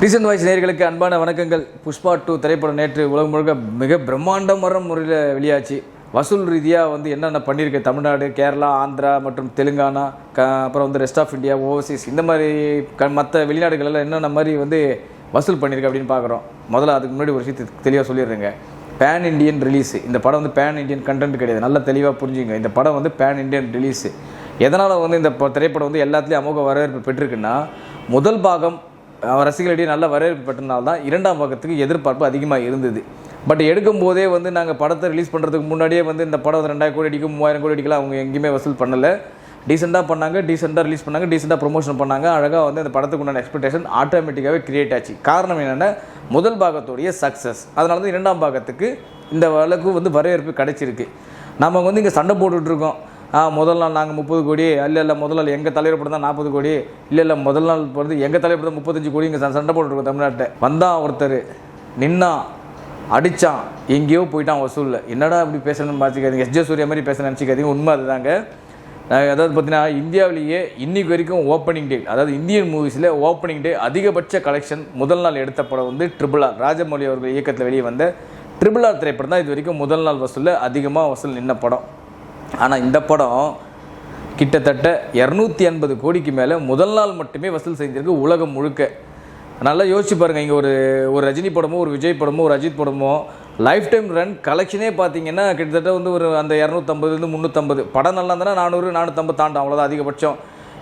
Reason voice நேர்களுக்கு அன்பான வணக்கங்கள். புஷ்பா டூ திரைப்படம் நேற்று உலகம் முழுக்க மிக பிரம்மாண்டமான முறையில் வெளியாச்சு. வசூல் ரீதியாக வந்து என்னென்ன பண்ணியிருக்கு தமிழ்நாடு கேரளா ஆந்திரா மற்றும் தெலுங்கானா க அப்புறம் வந்து ரெஸ்ட் ஆஃப் இந்தியா ஓவர்சீஸ் இந்த மாதிரி க மற்ற வெளிநாடுகளெல்லாம் என்னென்ன மாதிரி வந்து வசூல் பண்ணியிருக்கு அப்படின்னு பார்க்குறோம் முதல்ல அதுக்கு முன்னாடி ஒரு விஷயத்தை தெளிவாக சொல்லிடுறேங்க. பேன் இண்டியன் ரிலீஸ் இந்த படம் வந்து பேன் இண்டியன் கண்டென்ட் கிடையாது. நல்லா தெளிவாக புரிஞ்சுங்க. இந்த படம் வந்து பேன் இண்டியன் ரிலீஸ் எதனால் வந்து இந்த ப- திரைப்படம் வந்து எல்லாத்துலேயும் அமோக வரவேற்பு பெற்றிருக்குன்னா முதல் பாகம் ரசிகர்களிடையே நல்ல வரவேற்பு பெற்றனால தான் இரண்டாம் பாகத்துக்கு எதிர்பார்ப்பு அதிகமாக இருந்தது. பட் எடுக்கும் போதே வந்து நாங்கள் படத்தை ரிலீஸ் பண்ணுறதுக்கு முன்னாடியே வந்து இந்த படம் ரெண்டாயிரம் கோடி அடிக்கும் மூவாயிரம் கோடி அடிக்கலாம் அவங்க எங்கேயுமே வசூல் பண்ணலை. டீசெண்டாக பண்ணாங்க டீசெண்டாக ரிலீஸ் பண்ணாங்க டீசெண்டாக ப்ரொமோஷன் பண்ணாங்க. அழகாக வந்து அந்த படத்துக்கு உண்டான எக்ஸ்பெக்டேஷன் ஆட்டோமேட்டிக்காகவே கிரியேட் ஆச்சு. காரணம் என்னென்னா முதல் பாகத்துடைய சக்ஸஸ் அதனால தான் இரண்டாம் பாகத்துக்கு இந்த அளவுக்கு வந்து வரவேற்பு கிடைச்சிருக்கு. நம்ம வந்து இங்கே சண்டை போட்டுட்ருக்கோம் முதல் நாள் நாங்கள் முப்பது கோடி. இல்லை இல்லை முதல் நாள் எங்கள் தலைவர் படம் தான் நாற்பது கோடி. இல்லை இல்லை முதல் நாள் பிறந்து எங்கள் தலைவர் தான் முப்பத்தஞ்சு கோடி இங்கே சண்டை போட்டுருக்கோம் தமிழ்நாட்டை வந்தான் ஒருத்தர் நின்னான் அடித்தான் எங்கேயோ போயிட்டான் வசூலில். என்னடா இப்படி பேசணும்னு பார்த்துக்காதீங்க எஸ்ஜே சூர்யா மாதிரி பேச நினச்சிக்காதீங்க. உண்மை அதுதாங்க. அஹ் அதாவது பார்த்தீங்கன்னா இந்தியாவிலேயே இன்னைக்கு வரைக்கும் ஓப்பனிங் டே அதாவது இந்தியன் மூவிஸில் ஓப்பனிங் டே அதிகபட்ச கலெக்ஷன் முதல் நாள் எடுத்த படம் வந்து ட்ரிபிள் ஆர் ராஜமௌலி அவர்கள் இயக்கத்தில் வெளியே வந்த ட்ரிபிள் ஆர் திரைப்படம் தான் இது வரைக்கும் முதல் நாள் வசூலில் அதிகமாக வசூல் நின்ன படம். ஆனால் இந்த படம் கிட்டத்தட்ட இரநூத்தி எண்பது கோடிக்கு மேலே முதல் நாள் மட்டுமே வசூல் செஞ்சிருக்கு உலகம் முழுக்க. நல்லா யோசிச்சு பாருங்கள் இங்கே ஒரு ஒரு ரஜினி படமோ ஒரு விஜய் படமோ ஒரு அஜித் படமோ லைஃப் டைம் ரன் கலெக்ஷனே பார்த்தீங்கன்னா கிட்டத்தட்ட வந்து ஒரு அந்த இரநூத்தம்பதுலேருந்து முந்நூற்றம்பது படம் நல்லா இருந்தால் நானூறு நானூற்றம்பது தாண்டும் அவ்வளோதான் அதிகபட்சம்.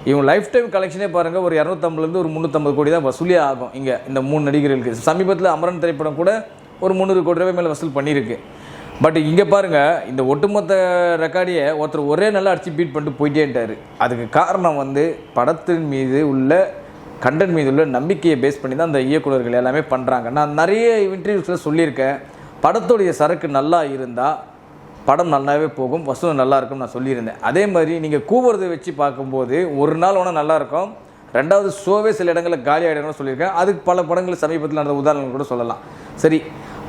இவங்க லைஃப் டைம் கலெக்ஷனே பாருங்கள் ஒரு இரநூத்தம்பதுலேருந்து ஒரு முந்நூற்றம்பது கோடி தான் வசூலியே ஆகும் இங்கே இந்த மூணு நடிகர்களுக்கு. சமீபத்தில் அமரன் திரைப்படம் கூட ஒரு முந்நூறு கோடி ரூபாய் மேலே வசூல் பண்ணியிருக்கு. பட் இங்கே பாருங்கள் இந்த ஒட்டுமொத்த ரெக்கார்டியை ஒருத்தர் ஒரே நல்லா அடித்து பீட் பண்ணிட்டு போயிட்டேன்ட்டார் அதுக்கு காரணம் வந்து படத்தின் மீது உள்ள கண்டென்ட் மீது உள்ள நம்பிக்கையை பேஸ் பண்ணி தான் அந்த இயக்குனர்கள் எல்லாமே பண்ணுறாங்க நான் நிறைய இன்டர்வியூஸில் சொல்லியிருக்கேன். படத்துடைய சரக்கு நல்லா இருந்தால் படம் நல்லாவே போகும் வசூல் நல்லா இருக்கும்னு நான் சொல்லியிருந்தேன். அதே மாதிரி நீங்கள் கூவுறதை வச்சு பார்க்கும்போது ஒரு நாள் ஒன்றா நல்லாயிருக்கும் ரெண்டாவது ஷோவே சில இடங்களில் காலி ஆகிடும்னு சொல்லியிருக்கேன். அதுக்கு பல படங்கள் சமீபத்தில் நடந்த உதாரணங்கள் கூட சொல்லலாம். சரி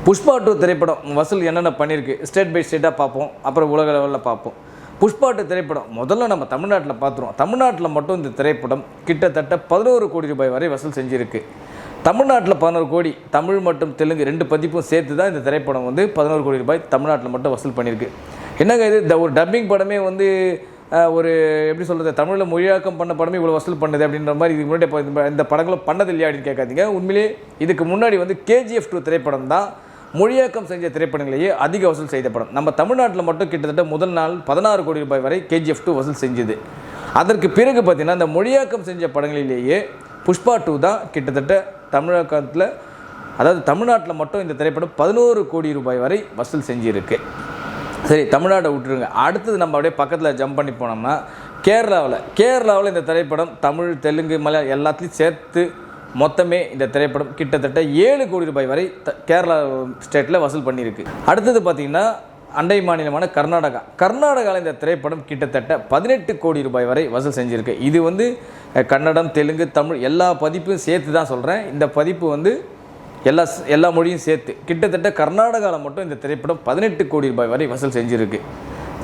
புஷ்பா டூ திரைப்படம் வசூல் என்னென்ன பண்ணியிருக்கு ஸ்டேட் பை ஸ்டேட்டாக பார்ப்போம். அப்புறம் உலக லெவலில் பார்ப்போம். புஷ்பா டூ திரைப்படம் முதல்ல நம்ம தமிழ்நாட்டில் பார்த்துருவோம். தமிழ்நாட்டில் மட்டும் இந்த திரைப்படம் கிட்டத்தட்ட பதினோரு கோடி ரூபாய் வரை வசூல் செஞ்சுருக்கு. தமிழ்நாட்டில் பதினோரு கோடி தமிழ் மற்றும் தெலுங்கு ரெண்டு பதிப்பும் சேர்த்து தான் இந்த திரைப்படம் வந்து பதினோரு கோடி ரூபாய் தமிழ்நாட்டில் மட்டும் வசூல் பண்ணியிருக்கு. என்னங்க இது? இந்த ஒரு டப்பிங் படமே வந்து ஒரு எப்படி சொல்கிறது தமிழில் மொழியாக்கம் பண்ண படமே இவ்வளோ வசூல் பண்ணுது அப்படின்ற மாதிரி இதுக்கு முன்னாடி இந்த- படங்களும் பண்ணது இல்லையா அப்படின்னு கேட்காதீங்க. உண்மையிலே இதுக்கு முன்னாடி வந்து கேஜிஎஃப் டூ திரைப்படம் தான் மொழியாக்கம் செஞ்ச திரைப்படங்களையே அதிக வசூல் செய்த படம். நம்ம தமிழ்நாட்டில் மட்டும் கிட்டத்தட்ட முதல் நாள் பதினாறு கோடி ரூபாய் வரை கேஜிஎஃப் டூ வசூல் செஞ்சது. அதற்கு பிறகு பார்த்தீங்கன்னா இந்த மொழியாக்கம் செஞ்ச படங்களிலேயே புஷ்பா டூ தான் கிட்டத்தட்ட தமிழகத்தில் அதாவது தமிழ்நாட்டில் மட்டும் இந்த திரைப்படம் பதினோரு கோடி ரூபாய் வரை வசூல் செஞ்சிருக்கு. சரி தமிழ்நாட்டை விட்டுருங்க. அடுத்தது நம்ம அப்படியே பக்கத்தில் ஜம்ப் பண்ணி போனோம்னா கேரளாவில் கேரளாவில் இந்த திரைப்படம் தமிழ் தெலுங்கு மலையாளம் எல்லாத்துலேயும் சேர்த்து மொத்தமே இந்த திரைப்படம் கிட்டத்தட்ட ஏழு கோடி ரூபாய் வரை த- கேரளா ஸ்டேட்டில் வசூல் பண்ணியிருக்கு. அடுத்தது பார்த்திங்கன்னா அண்டை மாநிலமான கர்நாடகா. கர்நாடகாவில் இந்த திரைப்படம் கிட்டத்தட்ட பதினெட்டு கோடி ரூபாய் வரை வசூல் செஞ்சுருக்கு. இது வந்து கன்னடம் தெலுங்கு தமிழ் எல்லா பதிப்பும் சேர்த்து தான் சொல்கிறேன் இந்த பதிப்பு வந்து எல்லா எல்லா மொழியும் சேர்த்து கிட்டத்தட்ட கர்நாடகாவில் மட்டும் இந்த திரைப்படம் பதினெட்டு கோடி ரூபாய் வரை வசூல் செஞ்சுருக்கு.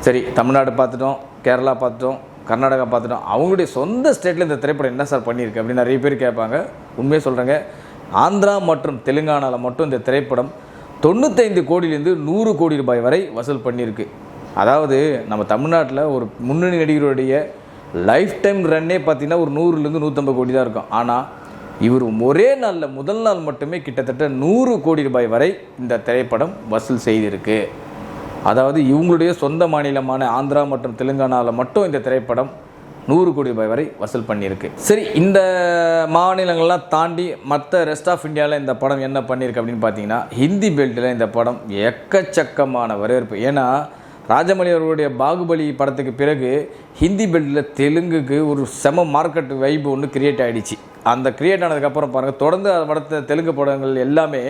சரி தமிழ்நாடு பார்த்துட்டோம் கேரளா பார்த்துட்டோம் கர்நாடகா பார்த்துட்டோம். அவங்களுடைய சொந்த ஸ்டேட்டில் இந்த திரைப்படம் என்ன சார் பண்ணியிருக்கு அப்படின்னு நிறைய பேர் கேட்பாங்க. உண்மையை சொல்கிறேங்க ஆந்திரா மற்றும் தெலுங்கானாவில் மட்டும் இந்த திரைப்படம் தொண்ணூத்தைந்து கோடியிலேருந்து நூறு கோடி ரூபாய் வரை வசூல் பண்ணியிருக்கு. அதாவது நம்ம தமிழ்நாட்டில் ஒரு முன்னணி நடிகருடைய லைஃப் டைம் ரன்னே பார்த்தீங்கன்னா ஒரு நூறுலேருந்து நூற்றம்பது கோடி தான் இருக்கும். ஆனால் இவர் ஒரே நாளில் முதல் நாள் மட்டுமே கிட்டத்தட்ட நூறு கோடி ரூபாய் வரை இந்த திரைப்படம் வசூல் செய்திருக்கு. அதாவது இவங்களுடைய சொந்த மாநிலமான ஆந்திரா மற்றும் தெலுங்கானாவில் மட்டும் இந்த திரைப்படம் நூறு கோடி ரூபாய் வரை வசூல் பண்ணியிருக்கு. சரி இந்த மாநிலங்கள்லாம் தாண்டி மற்ற ரெஸ்ட் ஆஃப் இந்தியாவில் இந்த படம் என்ன பண்ணியிருக்கு அப்படின்னு பார்த்தீங்கன்னா ஹிந்தி பெல்ட்டில் இந்த படம் எக்கச்சக்கமான வரவேற்பு. ஏன்னா ராஜமௌழி அவர்களுடைய பாகுபலி படத்துக்கு பிறகு ஹிந்தி பெல்ட்டில் தெலுங்குக்கு ஒரு செம மார்க்கெட் வைப் ஒன்று கிரியேட் ஆகிடுச்சு அந்த கிரியேட் ஆனதுக்கப்புறம் பாருங்கள் தொடர்ந்து அது படத்த தெலுங்கு படங்கள் எல்லாமே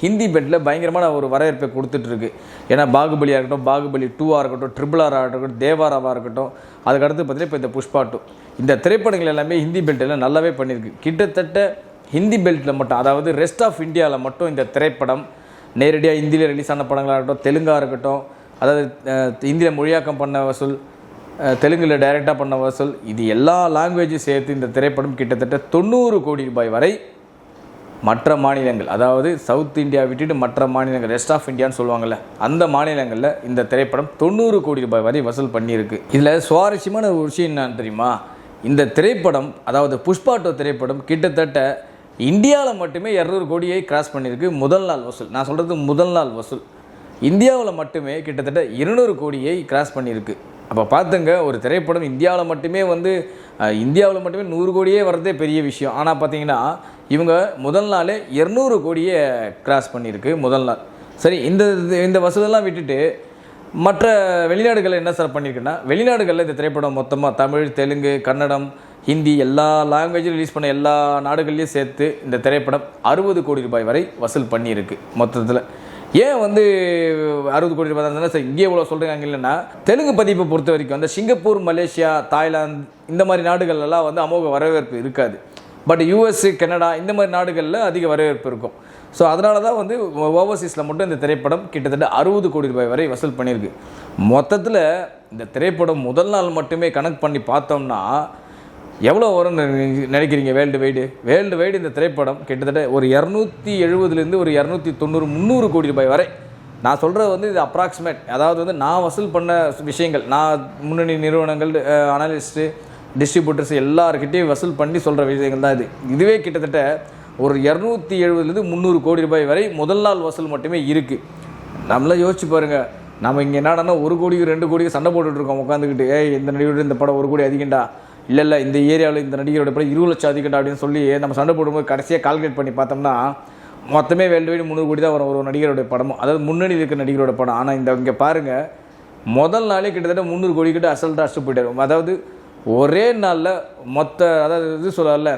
ஹிந்தி பெல்ட்டில் பயங்கரமான ஒரு வரவேற்பை கொடுத்துட்ருக்கு ஏன்னா பாகுபலியாக இருக்கட்டும் பாகுபலி டூவாக இருக்கட்டும் ட்ரிபிள் ஆராக இருக்கட்டும் தேவாராவாக இருக்கட்டும் அதுக்கடுத்து பார்த்தீங்கன்னா இப்போ இந்த புஷ்பா டூ இந்த திரைப்படங்கள் எல்லாமே ஹிந்தி பெல்ட்டில் நல்லாவே பண்ணியிருக்கு. கிட்டத்தட்ட ஹிந்தி பெல்ட்டில் மட்டும் அதாவது ரெஸ்ட் ஆஃப் இந்தியாவில் மட்டும் இந்த திரைப்படம் நேரடியாக ஹிந்தியில் ரிலீஸ் ஆன படங்களாக இருக்கட்டும் தெலுங்காக இருக்கட்டும் அதாவது இந்தியில் மொழியாக்கம் பண்ண வசூல் தெலுங்கில் டைரெக்டாக பண்ண வசூல். இது எல்லா லாங்குவேஜும் சேர்த்து இந்த திரைப்படம் கிட்டத்தட்ட தொண்ணூறு கோடி ரூபாய் வரை மற்ற மாநிலங்கள் அதாவது சவுத் இந்தியா விட்டுட்டு மற்ற மாநிலங்கள் ரெஸ்ட் ஆஃப் இந்தியான்னு சொல்லுவாங்கள்ல அந்த மாநிலங்களில் இந்த திரைப்படம் தொண்ணூறு கோடி ரூபாய் வரை வசூல் பண்ணியிருக்கு. இதில் சுவாரஸ்யமான ஒரு விஷயம் என்னன்னு தெரியுமா? இந்த திரைப்படம் அதாவது புஷ்பாட்டோ திரைப்படம் கிட்டத்தட்ட இந்தியாவில் மட்டுமே இரநூறு கோடியை கிராஸ் பண்ணியிருக்கு முதல் நாள் வசூல். நான் சொல்கிறது முதல் நாள் வசூல். இந்தியாவில் மட்டுமே கிட்டத்தட்ட இருநூறு கோடியை கிராஸ் பண்ணியிருக்கு. அப்போ பார்த்துங்க ஒரு திரைப்படம் இந்தியாவில் மட்டுமே வந்து இந்தியாவில் மட்டுமே நூறு கோடியே வர்றதே பெரிய விஷயம். ஆனால் பார்த்தீங்கன்னா இவங்க முதல் நாளே இரநூறு கோடியே கிராஸ் பண்ணியிருக்கு முதல் நாள். சரி இந்த இது- இந்த வசூலெல்லாம் விட்டுட்டு மற்ற வெளிநாடுகளில் என்ன சார் பண்ணியிருக்குன்னா வெளிநாடுகளில் இந்த திரைப்படம் மொத்தமாக தமிழ் தெலுங்கு கன்னடம் ஹிந்தி எல்லா லாங்குவேஜும் ரிலீஸ் பண்ண எல்லா நாடுகள்லேயும் சேர்த்து இந்த திரைப்படம் அறுபது கோடி ரூபாய் வரை வசூல் பண்ணியிருக்கு மொத்தத்தில். ஏன் வந்து அறுபது கோடி ரூபாய் தான் சார் இங்கே இவ்வளோ சொல்கிறாங்க இல்லைன்னா தெலுங்கு பதிப்பை பொறுத்த வரைக்கும் அந்த சிங்கப்பூர் மலேசியா தாய்லாந்து இந்த மாதிரி நாடுகள்லாம் வந்து அமோக வரவேற்பு இருக்காது. பட் யூஎஸ் கனடா இந்த மாதிரி நாடுகளில் அதிக வரவேற்பு இருக்கும். ஸோ அதனால தான் வந்து ஓவர்சீஸில் மட்டும் இந்த திரைப்படம் கிட்டத்தட்ட அறுபது கோடி ரூபாய் வரை வசூல் பண்ணியிருக்கு. மொத்தத்தில் இந்த திரைப்படம் முதல் நாள் மட்டுமே கனெக்ட் பண்ணி பார்த்தோம்னா எவ்வளோ வரும்னு நினை- நினைக்கிறீங்க? World wide. வேர்ல்டு வைடு இந்த திரைப்படம் கிட்டத்தட்ட ஒரு இரநூத்தி எழுபதுலேருந்து ஒரு இரநூத்தி தொண்ணூறு முந்நூறு கோடி ரூபாய் வரை. நான் சொல்கிறது வந்து இது அப்ராக்சிமேட் அதாவது வந்து நான் வசூல் பண்ண விஷயங்கள் நான் முன்னணி நிறுவனங்கள் அனலிஸ்ட்டு டிஸ்ட்ரிபியூட்டர்ஸ் எல்லாருக்கிட்டையும் வசூல் பண்ணி சொல்கிற விஷயங்கள் தான் இது. இதுவே கிட்டத்தட்ட ஒரு இரநூத்தி எழுபதுலேருந்து முந்நூறு கோடி ரூபாய் வரை முதல் நாள் வசூல் மட்டுமே இருக்குது நம்மளாம் யோசிச்சு பாருங்க. நம்ம இங்கே என்னடான்னா ஒரு கோடிக்கு ரெண்டு கோடிக்கு சண்டை போட்டுட்டு இருக்கோம் உட்காந்துக்கிட்டு ஏய் இந்த நடிகர் இந்த படம் ஒரு கோடி அதிகண்டா இல்லை இல்லை இந்த ஏரியாவில் இந்த நடிகரோட படம் இருபது லட்சம் அதிகண்டா அப்படின்னு சொல்லி நம்ம சண்டை போடும்போது கடைசியாக கால்குலேட் பண்ணி பார்த்தோம்னா மொத்தமே வேல்டு வைடு முந்நூறு கோடி தான் வரும் ஒரு நடிகருடைய படமும். அதாவது முன்னணி இருக்கிற நடிகரோட படம். ஆனால் இந்த இங்கே பாருங்கள் முதல் நாளே கிட்டத்தட்ட முந்நூறு கோடி கிட்ட அசல்ட்டாக அடிச்சுட்டு போயிட்டாரு. அதாவது ஒரே நாளில் மொத்த அதாவது இது சொல்லல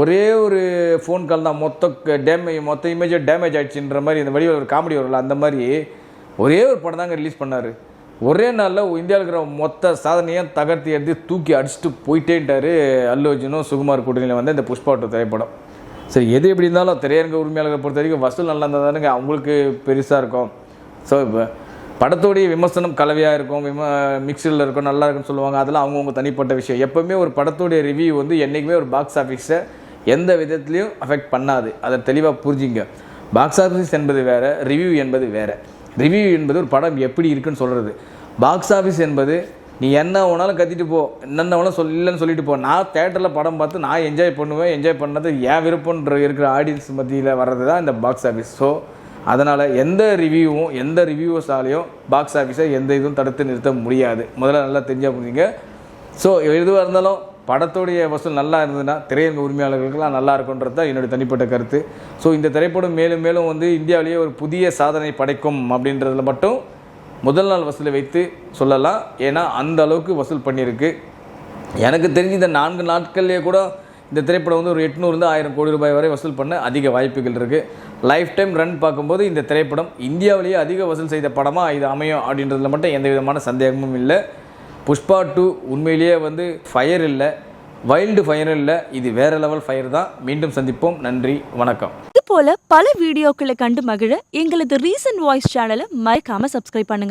ஒரே ஒரு ஃபோன் கால் தான் மொத்த டேமேஜ் மொத்த இமேஜாக டேமேஜ் ஆயிடுச்சுன்ற மாதிரி இந்த வடிவில் ஒரு காமெடி வரல அந்த மாதிரி ஒரே ஒரு படம் தாங்க ரிலீஸ் பண்ணார். ஒரே நாளில் இந்தியாவில் இருக்கிற மொத்த சாதனையும் தகர்த்தி எடுத்து தூக்கி அடிச்சுட்டு போயிட்டேன்ட்டாரு அல்லு அர்ஜுனும் சுகுமார் கூட்டணியில் வந்து இந்த புஷ்பாட்டு திரைப்படம். சரி எது எப்படி இருந்தாலும் திரையரங்க உரிமையாளர்களை பொறுத்த வரைக்கும் வசூல் நல்லா இருந்தால் தானுங்க அவங்களுக்கு பெருசாக இருக்கும். ஸோ இப்போ படத்தோடைய விமர்சனம் கலவையாக இருக்கும் விம மிக்சரில் இருக்கும் நல்லா இருக்குன்னு சொல்லுவாங்க அதெல்லாம் அவங்கவுங்க தனிப்பட்ட விஷயம். எப்போவுமே ஒரு படத்தோடைய ரிவ்யூ வந்து என்றைக்குமே ஒரு பாக்ஸ் ஆஃபீஸை எந்த விதத்துலையும் அஃபெக்ட் பண்ணாது. அதை தெளிவாக புரிஞ்சுங்க. பாக்ஸ் ஆஃபீஸ் என்பது வேறு ரிவ்யூ என்பது வேறு. ரிவ்யூ என்பது ஒரு படம் எப்படி இருக்குன்னு சொல்கிறது பாக்ஸ் ஆஃபீஸ் என்பது நீ என்ன வேணாலும் கத்திட்டு போ என்னென்ன வேணாலும் சொல் இல்லைன்னு சொல்லிட்டு போ. நான் தேட்டரில் படம் பார்த்து நான் என்ஜாய் பண்ணுவேன் என்ஜாய் பண்ணது என் விருப்பன்ற இருக்கிற ஆடியன்ஸ் மத்தியில் வர்றது தான் இந்த பாக்ஸ் ஆஃபீஸ் ஸோ அதனால் எந்த ரிவ்யூவும் எந்த ரிவ்யூவர்ஸாலையும் பாக்ஸ் ஆஃபீஸை எந்த இதுவும் தடுத்து நிறுத்த முடியாது. முதல்ல நல்லா தெரிஞ்சால் புரிஞ்சுங்க. ஸோ எதுவாக இருந்தாலும் படத்தோடைய வசூல் நல்லா இருந்ததுன்னா திரையரங்க உரிமையாளர்களுக்கெல்லாம் நல்லா இருக்குன்றது தான் என்னுடைய தனிப்பட்ட கருத்து. ஸோ இந்த திரைப்படம் மேலும் மேலும் வந்து இந்தியாவிலேயே ஒரு புதிய சாதனை படைக்கும் அப்படின்றதுல மட்டும் முதல் நாள் வசூலை வைத்து சொல்லலாம். ஏன்னா அந்த அளவுக்கு வசூல் பண்ணியிருக்கு. எனக்கு தெரிஞ்சு இந்த நான்கு நாட்கள்லேயே கூட இந்த திரைப்படம் வந்து ஒரு எட்நூறுந்து ஆயிரம் கோடி ரூபாய் வரை வசூல் பண்ண அதிக வாய்ப்புகள் இருக்குது லைஃப் டைம் ரன் பார்க்கும்போது இந்த திரைப்படம் இந்தியாவிலேயே அதிக வசூல் செய்த படமாக இது அமையும் அப்படின்றதுல மட்டும் எந்த விதமான சந்தேகமும் இல்லை. புஷ்பா டூ உண்மையிலேயே வந்து ஃபயர் இல்லை. வைல்டு ஃபயர் இல்லை. இது வேற லெவல் ஃபயர் தான். மீண்டும் சந்திப்போம். நன்றி. வணக்கம். இது போல பல வீடியோக்களை கண்டு மகிழ எங்களது ரீசன்ட் வாய்ஸ் சேனலை மறக்காம சப்ஸ்கிரைப் பண்ணுங்க.